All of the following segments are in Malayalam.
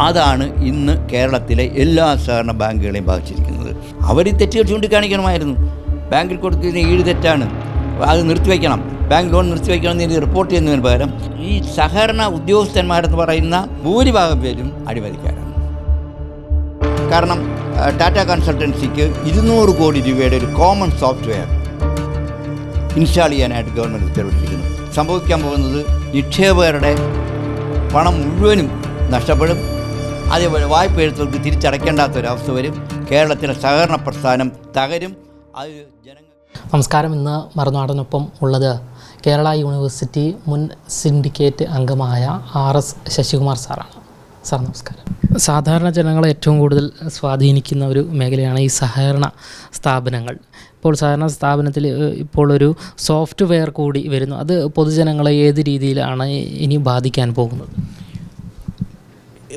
അതാണ് ഇന്ന് കേരളത്തിലെ എല്ലാ സഹകരണ ബാങ്കുകളെയും ബാധിച്ചിരിക്കുന്നത്. അവർ തെറ്റുകൾ ചൂണ്ടിക്കാണിക്കണമായിരുന്നു. ബാങ്കിൽ കൊടുക്കുന്ന ഈട് തെറ്റാണ്. അത് നിർത്തിവെക്കണം ബാങ്ക് ലോൺ നിർത്തിവെക്കണം എന്ന് റിപ്പോർട്ട് ചെയ്യുന്നതിന് പകരം ഈ സഹകരണ ഉദ്യോഗസ്ഥന്മാരെന്ന് പറയുന്ന ഭൂരിഭാഗം പേരും അഴിമതിക്കാരാണ് കാരണം ടാറ്റ കൺസൾട്ടൻസിക്ക് ഇരുന്നൂറ് കോടി രൂപയുടെ ഒരു കോമൺ സോഫ്റ്റ്വെയർ ഇൻസ്റ്റാൾ ചെയ്യാനായിട്ട് ഗവൺമെന്റ് ഉത്തരവിട്ടിരിക്കുന്നു. സംഭവിക്കാൻ പോകുന്നത് നിക്ഷേപകരുടെ പണം മുഴുവനും നഷ്ടപ്പെടും. അതേപോലെ വായ്പ എഴുത്തവർക്ക് തിരിച്ചടയ്ക്കേണ്ടാത്ത ഒരവസ്ഥ വരും. കേരളത്തിലെ സഹകരണ പ്രസ്ഥാനം തകരും. അത് ജനങ്ങൾ നമസ്കാരം. ഇന്ന് മറുനാടനൊപ്പം ഉള്ളത് കേരള യൂണിവേഴ്സിറ്റി മുൻ സിൻഡിക്കേറ്റ് അംഗമായ ആർ എസ് ശശികുമാർ സാറാണ്. സാർ നമസ്കാരം. സാധാരണ ജനങ്ങളെ ഏറ്റവും കൂടുതൽ സ്വാധീനിക്കുന്ന ഒരു മേഖലയാണ് ഈ സഹകരണ സ്ഥാപനങ്ങൾ. ഇപ്പോൾ സഹകരണ സ്ഥാപനത്തിൽ ഇപ്പോൾ ഒരു സോഫ്റ്റ്വെയർ കൂടി വരുന്നു. അത് പൊതുജനങ്ങളെ ഏത് രീതിയിലാണ് ഇനി ബാധിക്കാൻ പോകുന്നത്?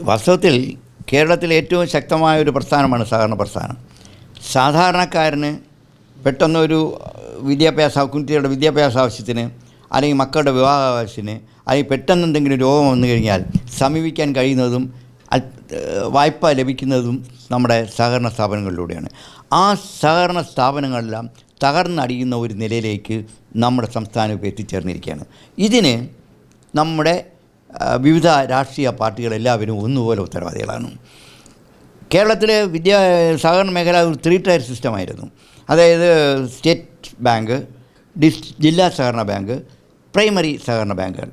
വാസ്തവത്തിൽ കേരളത്തിലെ ഏറ്റവും ശക്തമായ ഒരു പ്രസ്ഥാനമാണ് സഹകരണ പ്രസ്ഥാനം. സാധാരണക്കാരന് പെട്ടെന്നൊരു വിദ്യാഭ്യാസ കുട്ടികളുടെ വിദ്യാഭ്യാസ ആവശ്യത്തിന് അല്ലെങ്കിൽ മക്കളുടെ വിവാഹ ആവശ്യത്തിന് അല്ലെങ്കിൽ പെട്ടെന്ന് എന്തെങ്കിലും രോഗം വന്നു കഴിഞ്ഞാൽ സമീപിക്കാൻ കഴിയുന്നതും വായ്പ ലഭിക്കുന്നതും നമ്മുടെ സഹകരണ സ്ഥാപനങ്ങളിലൂടെയാണ്. ആ സഹകരണ സ്ഥാപനങ്ങളെല്ലാം തകർന്നടിയുന്ന ഒരു നിലയിലേക്ക് നമ്മുടെ സംസ്ഥാനം ഇപ്പോൾ എത്തിച്ചേർന്നിരിക്കുകയാണ്. ഇതിന് നമ്മുടെ വിവിധ രാഷ്ട്രീയ പാർട്ടികൾ എല്ലാവരും ഒന്നുപോലെ ഉത്തരവാദികളാണ്. കേരളത്തിലെ വിദ്യാ സഹകരണ മേഖല ഒരു ത്രീ ടയർ സിസ്റ്റമായിരുന്നു. അതായത് സ്റ്റേറ്റ് ബാങ്ക് ഡിസ് ജില്ലാ സഹകരണ ബാങ്ക് പ്രൈമറി സഹകരണ ബാങ്കുകൾ.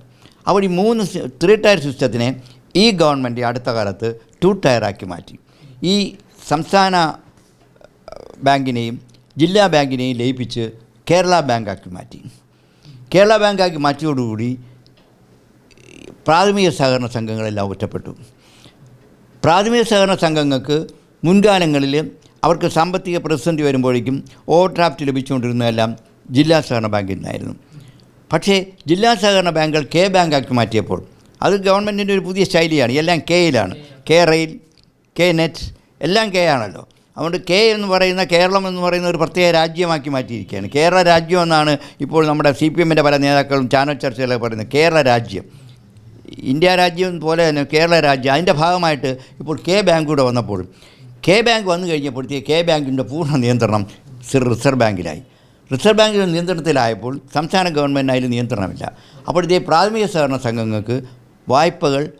അപ്പോൾ ഈ മൂന്ന് ത്രീ ടയർ സിസ്റ്റത്തിനെ ഈ ഗവൺമെന്റ് അടുത്ത കാലത്ത് ടു ടയറാക്കി മാറ്റി. ഈ സംസ്ഥാന ബാങ്കിനെയും ജില്ലാ ബാങ്കിനെയും ലയിപ്പിച്ച് കേരള ബാങ്കാക്കി മാറ്റി. കേരള ബാങ്കാക്കി മാറ്റിയോടുകൂടി പ്രാഥമിക സഹകരണ സംഘങ്ങളെല്ലാം ഒറ്റപ്പെട്ടു. പ്രാഥമിക സഹകരണ സംഘങ്ങൾക്ക് മുൻകാലങ്ങളിൽ അവർക്ക് സാമ്പത്തിക പ്രതിസന്ധി വരുമ്പോഴേക്കും ഓവർ ഡ്രാഫ്റ്റ് ലഭിച്ചുകൊണ്ടിരുന്നതെല്ലാം ജില്ലാ സഹകരണ ബാങ്കിൽ നിന്നായിരുന്നു. പക്ഷേ ജില്ലാ സഹകരണ ബാങ്കുകൾ കെ ബാങ്കാക്കി മാറ്റിയപ്പോൾ അത് ഗവൺമെന്റിന്റെ ഒരു പുതിയ ശൈലിയാണ്. എല്ലാം കെയിലാണ് കെ റെയിൽ കെ നെറ്റ് എല്ലാം കെ ആണല്ലോ. അതുകൊണ്ട് കെ എന്ന് പറയുന്ന കേരളം എന്ന് പറയുന്ന ഒരു പ്രത്യേക രാജ്യമാക്കി മാറ്റിയിരിക്കുകയാണ്. കേരള രാജ്യം എന്നാണ് ഇപ്പോൾ നമ്മുടെ സി പി എമ്മിന്റെ പല നേതാക്കളും ചാനൽ ചർച്ചകളൊക്കെ പറയുന്നത് കേരള രാജ്യം. ഇന്ത്യ രാജ്യം പോലെ തന്നെ കേരള രാജ്യം അതിന്റെ ഭാഗമായിട്ട് ഇപ്പോൾ കെ ബാങ്ക് കൂടെ വന്നപ്പോൾ കെ ബാങ്ക് വന്നു കഴിഞ്ഞപ്പോഴത്തേക്ക് കെ ബാങ്കിന്റെ പൂർണ നിയന്ത്രണം സിർ റിസർവ് ബാങ്കിലായി. റിസർവ് ബാങ്കിന്റെ നിയന്ത്രണത്തിലായപ്പോൾ സംസ്ഥാന ഗവൺമെന്റ് അതിൽ നിയന്ത്രണമില്ല. അപ്പോഴത്തേക്ക് പ്രാഥമിക സഹകരണ സംഘങ്ങൾക്ക് വായ്പകൾ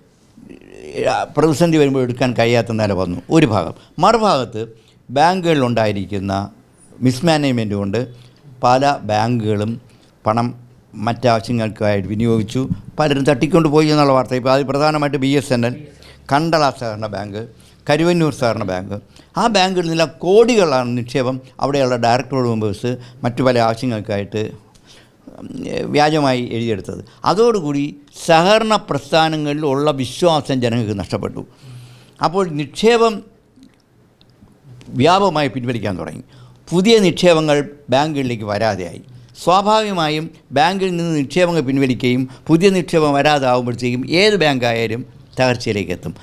പ്രതിസന്ധി വരുമ്പോൾ എടുക്കാൻ കഴിയാത്ത നില വന്നു. ഒരു ഭാഗം. മറുഭാഗത്ത് ബാങ്കുകളിലുണ്ടായിരിക്കുന്ന മിസ്മാനേജ്മെന്റ് കൊണ്ട് പല ബാങ്കുകളും പണം മറ്റാവശ്യങ്ങൾക്കായിട്ട് വിനിയോഗിച്ചു. പലരും തട്ടിക്കൊണ്ട് പോയി എന്നുള്ള വാർത്ത. ഇപ്പോൾ അത് പ്രധാനമായിട്ട് B S N L Kandala സഹകരണ ബാങ്ക് കരുവന്നൂർ സഹകരണ ബാങ്ക്. ആ ബാങ്കിൽ നിന്നുള്ള കോടികളാണ് നിക്ഷേപം അവിടെയുള്ള ഡയറക്ടർ മെമ്പേഴ്സ് മറ്റു പല ആവശ്യങ്ങൾക്കായിട്ട് വ്യാജമായി എഴുതിയെടുത്തത്. അതോടുകൂടി സഹകരണ പ്രസ്ഥാനങ്ങളിലുള്ള വിശ്വാസം ജനങ്ങൾക്ക് നഷ്ടപ്പെട്ടു. അപ്പോൾ നിക്ഷേപം വ്യാപകമായി പിൻവലിക്കാൻ തുടങ്ങി. പുതിയ നിക്ഷേപങ്ങൾ ബാങ്കുകളിലേക്ക് വരാതെയായി. സ്വാഭാവികമായും ബാങ്കിൽ നിന്ന് നിക്ഷേപങ്ങൾ പിൻവലിക്കുകയും പുതിയ നിക്ഷേപം വരാതാവുമ്പോഴത്തേക്കും ഏത് ബാങ്കായാലും തകർച്ചയിലേക്ക് എത്തും.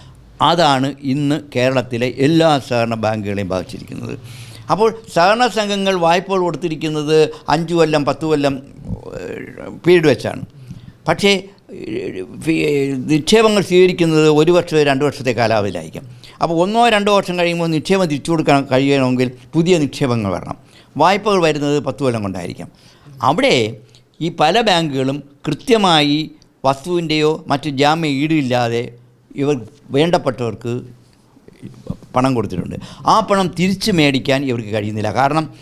അതാണ് ഇന്ന് കേരളത്തിലെ എല്ലാ സഹകരണ ബാങ്കുകളെയും ബാധിച്ചിരിക്കുന്നത്. അപ്പോൾ സഹകരണ സംഘങ്ങൾ വായ്പകൾ കൊടുത്തിരിക്കുന്നത് അഞ്ച് കൊല്ലം പത്ത് കൊല്ലം പീരീഡ് വെച്ചാണ്. പക്ഷേ നിക്ഷേപങ്ങൾ സ്വീകരിക്കുന്നത് ഒരു വർഷത്തെ രണ്ട് വർഷത്തെ കാലാവധിയിലായിരിക്കും. അപ്പോൾ ഒന്നോ രണ്ടോ വർഷം കഴിയുമ്പോൾ നിക്ഷേപം തിരിച്ചു കൊടുക്കാൻ കഴിയണമെങ്കിൽ പുതിയ നിക്ഷേപങ്ങൾ വരണം. വായ്പകൾ വരുന്നത് പത്ത് കൊല്ലം കൊണ്ടായിരിക്കാം. അവിടെ ഈ പല ബാങ്കുകളും കൃത്യമായി വസ്തുവിന്റെയോ മറ്റു ജാമ്യ ഈടില്ലാതെ ഇവർ വേണ്ടപ്പെട്ടവർക്ക് പണം കൊടുത്തിട്ടുണ്ട്. ആ പണം തിരിച്ചു മേടിക്കാൻ ഇവർക്ക് കഴിയുന്നില്ല. കാരണം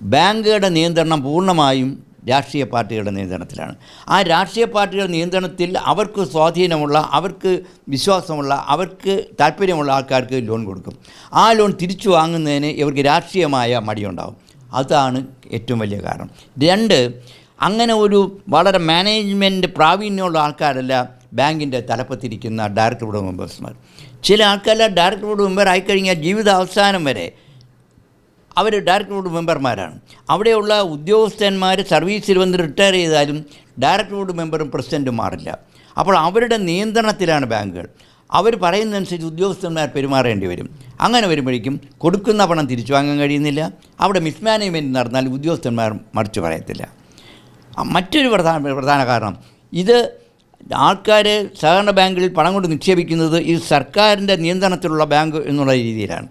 ബാങ്കുകളുടെ നിയന്ത്രണം പൂർണമായും രാഷ്ട്രീയ പാർട്ടികളുടെ നിയന്ത്രണത്തിലാണ്. ആ രാഷ്ട്രീയ പാർട്ടികളുടെ നിയന്ത്രണത്തിൽ അവർക്ക് സ്വാധീനമുള്ള അവർക്ക് വിശ്വാസമുള്ള അവർക്ക് താല്പര്യമുള്ള ആൾക്കാർക്ക് ലോൺ കൊടുക്കും. ആ ലോൺ തിരിച്ചു വാങ്ങുന്നതിന് ഇവർക്ക് രാഷ്ട്രീയമായ മടിയുണ്ടാകും അതാണ് ഏറ്റവും വലിയ കാരണം. രണ്ട് അങ്ങനെ ഒരു വളരെ മാനേജ്മെന്റ് പ്രാവീണ്യമുള്ള ആൾക്കാരല്ല ബാങ്കിന്റെ തലപ്പത്തിരിക്കുന്ന ഡയറക്ടർ ബോർഡ് മെമ്പേഴ്സ്മാർ ചില ആൾക്കാരെല്ലാം ഡയറക്ടർ ബോർഡ് മെമ്പർ ആയിക്കഴിഞ്ഞാൽ ജീവിത അവസാനം വരെ അവർ ഡയറക്ടർ ബോർഡ് മെമ്പർമാരാണ് അവിടെയുള്ള ഉദ്യോഗസ്ഥന്മാർ സർവീസിൽ വന്ന് റിട്ടയർ ചെയ്താലും ഡയറക്ടർ ബോർഡ് മെമ്പറും പ്രസിഡന്റും മാറില്ല. അപ്പോൾ അവരുടെ നിയന്ത്രണത്തിലാണ് ബാങ്കുകൾ. അവർ പറയുന്നതനുസരിച്ച് ഉദ്യോഗസ്ഥന്മാർ പെരുമാറേണ്ടി വരും. അങ്ങനെ വരുമ്പോഴേക്കും കൊടുക്കുന്ന പണം തിരിച്ചു വാങ്ങാൻ കഴിയുന്നില്ല. അവിടെ മിസ്മാനേജ്മെന്റ് നടന്നാൽ ഉദ്യോഗസ്ഥന്മാർ മറിച്ച് പറയത്തില്ല. മറ്റൊരു പ്രധാന പ്രധാന കാരണം ഇത് ആൾക്കാർ സഹകരണ ബാങ്കുകളിൽ പണം കൊണ്ട് നിക്ഷേപിക്കുന്നത് ഇത് സർക്കാരിന്റെ നിയന്ത്രണത്തിലുള്ള ബാങ്ക് എന്നുള്ള രീതിയിലാണ്.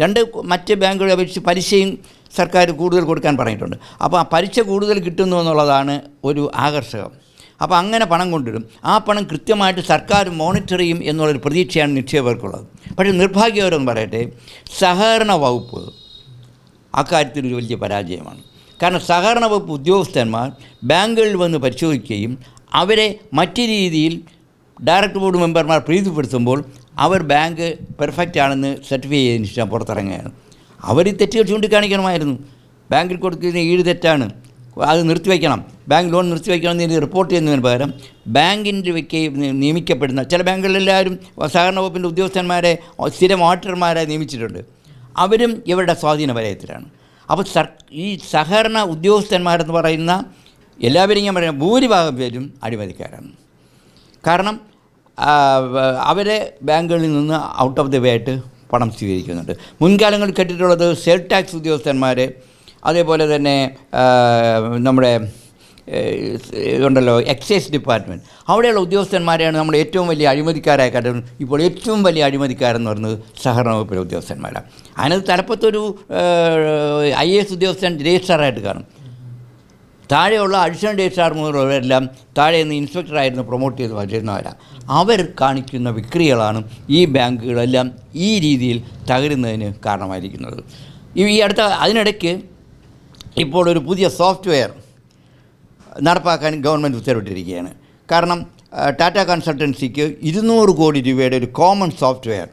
രണ്ട് മറ്റ് ബാങ്കുകളെ അപേക്ഷിച്ച് പലിശയും സർക്കാർ കൂടുതൽ കൊടുക്കാൻ പറഞ്ഞിട്ടുണ്ട്. അപ്പോൾ ആ പലിശ കൂടുതൽ കിട്ടുന്നു എന്നുള്ളതാണ് ഒരു ആകർഷകം. അപ്പോൾ അങ്ങനെ പണം കൊണ്ടുവരും ആ പണം കൃത്യമായിട്ട് സർക്കാർ മോണിറ്റർ ചെയ്യും എന്നുള്ളൊരു പ്രതീക്ഷയാണ് നിക്ഷേപകർക്കുള്ളത്. പക്ഷേ നിർഭാഗ്യകരമെന്ന് പറയട്ടെ സഹകരണ വകുപ്പ് അക്കാര്യത്തിൽ ഒരു വലിയ പരാജയമാണ്. കാരണം സഹകരണ വകുപ്പ് ഉദ്യോഗസ്ഥന്മാർ ബാങ്കുകളിൽ വന്ന് പരിശോധിക്കുകയും അവരെ മറ്റു രീതിയിൽ ഡയറക്ടർ ബോർഡ് മെമ്പർമാർ പ്രീതിപ്പെടുത്തുമ്പോൾ അവർ ബാങ്ക് പെർഫെക്റ്റ് ആണെന്ന് സർട്ടിഫൈ ചെയ്തതിന് ശേഷം പുറത്തിറങ്ങുകയാണ്. അവർ തെറ്റുകൾ ചൂണ്ടിക്കാണിക്കണമായിരുന്നു. ബാങ്കിൽ കൊടുക്കുന്ന ഈട് തെറ്റാണ്. അത് നിർത്തിവെക്കണം ബാങ്ക് ലോൺ നിർത്തിവെക്കണം എന്ന് റിപ്പോർട്ട് ചെയ്യുന്നതിന് പകരം ബാങ്കിന്റെ വെക്കെ നിയമിക്കപ്പെടുന്ന ചില ബാങ്കുകളിലെല്ലാവരും സഹകരണ വകുപ്പിന്റെ ഉദ്യോഗസ്ഥന്മാരെ സ്ഥിരം ഓഡിറ്റർമാരെ നിയമിച്ചിട്ടുണ്ട്. അവരും ഇവരുടെ സ്വാധീന വലയത്തിലാണ്. അപ്പോൾ സർ ഈ സഹകരണ ഉദ്യോഗസ്ഥന്മാരെന്ന് പറയുന്ന എല്ലാവരും ഞാൻ പറയുന്ന ഭൂരിഭാഗം പേരും അഴിമതിക്കാരാണ്. കാരണം അവരെ ബാങ്കുകളിൽ നിന്ന് ഔട്ട് ഓഫ് ദി വേ ആയിട്ട് പണം സ്വീകരിക്കുന്നുണ്ട്. മുൻകാലങ്ങളിൽ കേട്ടിട്ടുള്ളത് സെൽ ടാക്സ് ഉദ്യോഗസ്ഥന്മാർ അതേപോലെ തന്നെ നമ്മുടെ ഉണ്ടല്ലോ എക്സൈസ് ഡിപ്പാർട്ട്മെന്റ് അവിടെയുള്ള ഉദ്യോഗസ്ഥന്മാരെയാണ് നമ്മൾ ഏറ്റവും വലിയ അഴിമതിക്കാരായ കാരണം ഇപ്പോൾ ഏറ്റവും വലിയ അഴിമതിക്കാരെന്ന് പറയുന്നത് സഹകരണ വകുപ്പിലെ ഉദ്യോഗസ്ഥന്മാരാണ്. അതിനകത്ത് തലപ്പത്തൊരു ഐ എ എസ് ഉദ്യോഗസ്ഥൻ രജിസ്ട്രാറായിട്ട് കാണും. താഴെയുള്ള അഡീഷണൽ രജിസ്ട്രാർ മുതലുള്ളവരെല്ലാം താഴെ നിന്ന് ഇൻസ്പെക്ടറായിരുന്നു പ്രൊമോട്ട് ചെയ്ത് വച്ചിരുന്നവരാണ് അവർ കാണിക്കുന്ന വിക്രികളാണ് ഈ ബാങ്കുകളെല്ലാം ഈ രീതിയിൽ തകരുന്നതിന് കാരണമായിരിക്കുന്നത്. ഈ അടുത്ത അതിനിടയ്ക്ക് ഇപ്പോൾ ഒരു പുതിയ സോഫ്റ്റ്വെയർ നടപ്പാക്കാൻ ഗവൺമെന്റ് ഉത്തരവിട്ടിരിക്കുകയാണ്. കാരണം ടാറ്റ കൺസൾട്ടൻസിക്ക് ഇരുന്നൂറ് കോടി രൂപയുടെ ഒരു കോമൺ സോഫ്റ്റ്വെയർ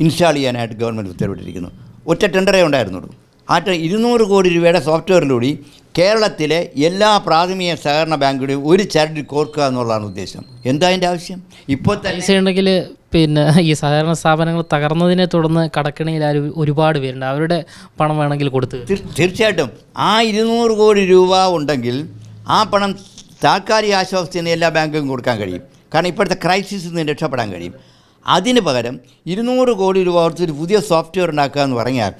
ഇൻസ്റ്റാൾ ചെയ്യാനായിട്ട് ഗവൺമെന്റ് ഉത്തരവിട്ടിരിക്കുന്നു. ഒറ്റ ടെൻഡറേ ഉണ്ടായിരുന്നുള്ളൂ. ആ ഇരുന്നൂറ് കോടി രൂപയുടെ സോഫ്റ്റ്വെയറിലൂടെ കേരളത്തിലെ എല്ലാ പ്രാഥമിക സഹകരണ ബാങ്കുകളെയും ഒരു ചരടിൽ കോർക്കുക എന്നുള്ളതാണ് ഉദ്ദേശം. എന്താ അതിന്റെ ആവശ്യം? ഇപ്പോൾ പൈസ ഉണ്ടെങ്കിൽ പിന്നെ ഈ സഹകരണ സ്ഥാപനങ്ങൾ തകർന്നതിനെ തുടർന്ന് കടക്കിണിയിൽ ആരും ഒരുപാട് പേരുണ്ട്. അവരുടെ പണം വേണമെങ്കിൽ കൊടുത്ത്. തീർ- തീർച്ചയായിട്ടും. ആ ഇരുന്നൂറ് കോടി രൂപ ഉണ്ടെങ്കിൽ ആ പണം താൽക്കാലിക ആശ്വാസത്തിന് എല്ലാ ബാങ്കും കൊടുക്കാൻ കഴിയും. കാരണം ഇപ്പോഴത്തെ ക്രൈസിസിൽ നിന്ന് രക്ഷപ്പെടാൻ കഴിയും. അതിന് പകരം ഇരുന്നൂറ് കോടി രൂപ ഒരു പുതിയ സോഫ്റ്റ്വെയർ ഉണ്ടാക്കുക എന്ന് പറഞ്ഞാൽ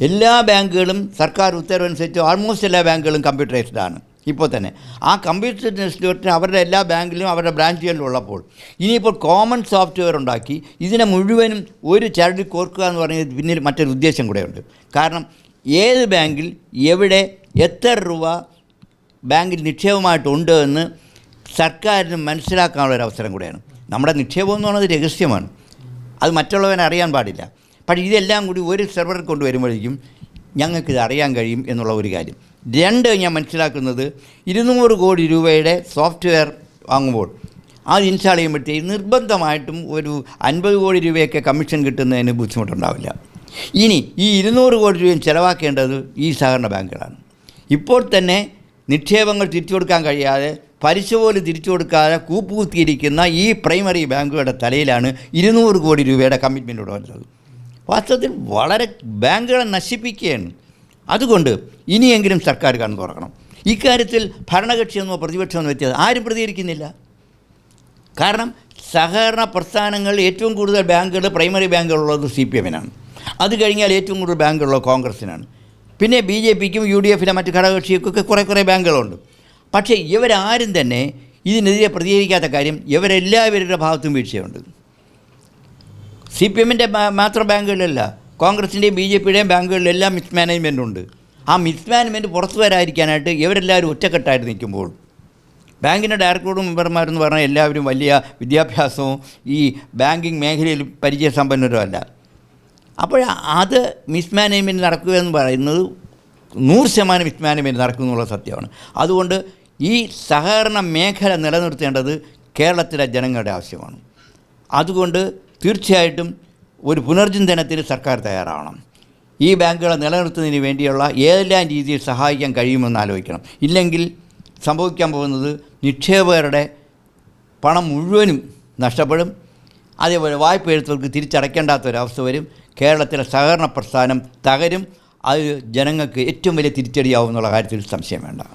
എല്ലാ ബാങ്കുകളും സർക്കാർ ഉത്തരവനുസരിച്ച് ഓൾമോസ്റ്റ് എല്ലാ ബാങ്കുകളും കമ്പ്യൂട്ടറൈസ്ഡ് ആണ്. ഇപ്പോൾ തന്നെ. ആ കമ്പ്യൂട്ടർ ഇൻസ്റ്റിറ്റ്യൂട്ടിന് അവരുടെ എല്ലാ ബാങ്കിലും അവരുടെ ബ്രാഞ്ചുകളിലും ഉള്ളപ്പോൾ ഇനിയിപ്പോൾ കോമൺ സോഫ്റ്റ്വെയർ ഉണ്ടാക്കി ഇതിനെ മുഴുവനും ഒരു ചരടി കോർക്കുക എന്ന് പറയുന്നത് പിന്നിൽ മറ്റൊരു ഉദ്ദേശം കൂടെയുണ്ട് കാരണം ഏത് ബാങ്കിൽ എവിടെ എത്ര രൂപ ബാങ്കിൽ നിക്ഷേപമായിട്ടുണ്ട് എന്ന് സർക്കാരിന് മനസ്സിലാക്കാനുള്ള ഒരു അവസരം കൂടെയാണ്. നമ്മുടെ നിക്ഷേപം എന്ന് പറയുന്നത് രഹസ്യമാണ്. അത് മറ്റുള്ളവനെ അറിയാൻ പാടില്ല. പക്ഷേ ഇതെല്ലാം കൂടി ഒരു സെർവറിൽ കൊണ്ടുവരുമ്പോഴേക്കും ഞങ്ങൾക്കിത് അറിയാൻ കഴിയും എന്നുള്ള ഒരു കാര്യം. രണ്ട് ഞാൻ മനസ്സിലാക്കുന്നത് ഇരുന്നൂറ് കോടി രൂപയുടെ സോഫ്റ്റ്വെയർ വാങ്ങുമ്പോൾ അത് ഇൻസ്റ്റാൾ ചെയ്യുമ്പോഴത്തേക്ക് നിർബന്ധമായിട്ടും ഒരു അൻപത് കോടി രൂപയൊക്കെ കമ്മീഷൻ കിട്ടുന്നതിന് ബുദ്ധിമുട്ടുണ്ടാവില്ല. ഇനി ഈ ഇരുന്നൂറ് കോടി രൂപയും ചിലവാക്കേണ്ടത് ഈ സഹകരണ ബാങ്കുകളാണ്. ഇപ്പോൾ തന്നെ നിക്ഷേപങ്ങൾ തിരിച്ചു കൊടുക്കാൻ കഴിയാതെ പലിശ പോലും തിരിച്ചു കൊടുക്കാതെ കൂപ്പുകുത്തിയിരിക്കുന്ന ഈ പ്രൈമറി ബാങ്കുകളുടെ തലയിലാണ് ഇരുന്നൂറ് കോടി രൂപയുടെ കമ്മിറ്റ്മെന്റ് വരുന്നത് വാസ്തവത്തിൽ വളരെ ബാങ്കുകളെ നശിപ്പിക്കുകയാണ്. അതുകൊണ്ട് ഇനിയെങ്കിലും സർക്കാർ കണ്ണു തുറക്കണം. ഇക്കാര്യത്തിൽ ഭരണകക്ഷിയെന്നോ പ്രതിപക്ഷമെന്നോ വ്യത്യാസം ആരും പ്രതികരിക്കുന്നില്ല. കാരണം സഹകരണ പ്രസ്ഥാനങ്ങൾ ഏറ്റവും കൂടുതൽ ബാങ്കുകൾ പ്രൈമറി ബാങ്കുകളുള്ളത് സി പി എമ്മിനാണ് അത് കഴിഞ്ഞാൽ ഏറ്റവും കൂടുതൽ ബാങ്കുള്ളത് കോൺഗ്രസ്സിനാണ്. പിന്നെ ബി ജെ പിക്കും യു ഡി എഫിലെ മറ്റ് ഘടകകക്ഷികൾക്കൊക്കെ കുറേ കുറേ ബാങ്കുകളുണ്ട്. പക്ഷേ ഇവരാരും തന്നെ ഇതിനെതിരെ പ്രതികരിക്കാത്ത കാര്യം ഇവരെല്ലാവരുടെ ഭാഗത്തും വീഴ്ചയുണ്ട്. സി പി എമ്മിന്റെ മാത്രം ബാങ്കുകളിലല്ല കോൺഗ്രസിന്റെയും ബി ജെ പിയുടെയും ബാങ്കുകളിലെല്ലാം മിസ് മാനേജ്മെന്റ് ഉണ്ട്. ആ മിസ് മാനേജ്മെന്റ് പുറത്തു വരാതിരിക്കാനായിട്ട് ഇവരെല്ലാവരും ഒറ്റക്കെട്ടായിട്ട് നിൽക്കുമ്പോൾ ബാങ്കിന്റെ ഡയറക്ടറോടും മെമ്പർമാരെന്ന് പറഞ്ഞാൽ എല്ലാവരും വലിയ വിദ്യാഭ്യാസവും ഈ ബാങ്കിങ് മേഖലയിൽ പരിചയസമ്പന്നരും അല്ല അപ്പോൾ അത് മിസ് മാനേജ്മെന്റ് നടക്കുക എന്ന് പറയുന്നത് നൂറ് ശതമാനം മിസ് മാനേജ്മെന്റ് നടക്കും എന്നുള്ള സത്യമാണ്. അതുകൊണ്ട് ഈ സഹകരണ മേഖല നിലനിർത്തേണ്ടത് കേരളത്തിലെ ജനങ്ങളുടെ ആവശ്യമാണ്. അതുകൊണ്ട് തീർച്ചയായിട്ടും ഒരു പുനർചിന്തനത്തിന് സർക്കാർ തയ്യാറാവണം. ഈ ബാങ്കുകളെ നിലനിർത്തുന്നതിന് വേണ്ടിയുള്ള ഏതെല്ലാം രീതിയിൽ സഹായിക്കാൻ കഴിയുമെന്ന് ആലോചിക്കണം. ഇല്ലെങ്കിൽ സംഭവിക്കാൻ പോകുന്നത് നിക്ഷേപകരുടെ പണം മുഴുവനും നഷ്ടപ്പെടും. അതേപോലെ വായ്പ എഴുത്തവർക്ക് തിരിച്ചടയ്ക്കേണ്ടാത്തൊരവസ്ഥ വരും. കേരളത്തിലെ സഹകരണ പ്രസ്ഥാനം തകരും. അത് ജനങ്ങൾക്ക് ഏറ്റവും വലിയ തിരിച്ചടിയാവും എന്നുള്ള കാര്യത്തിൽ സംശയം വേണ്ട.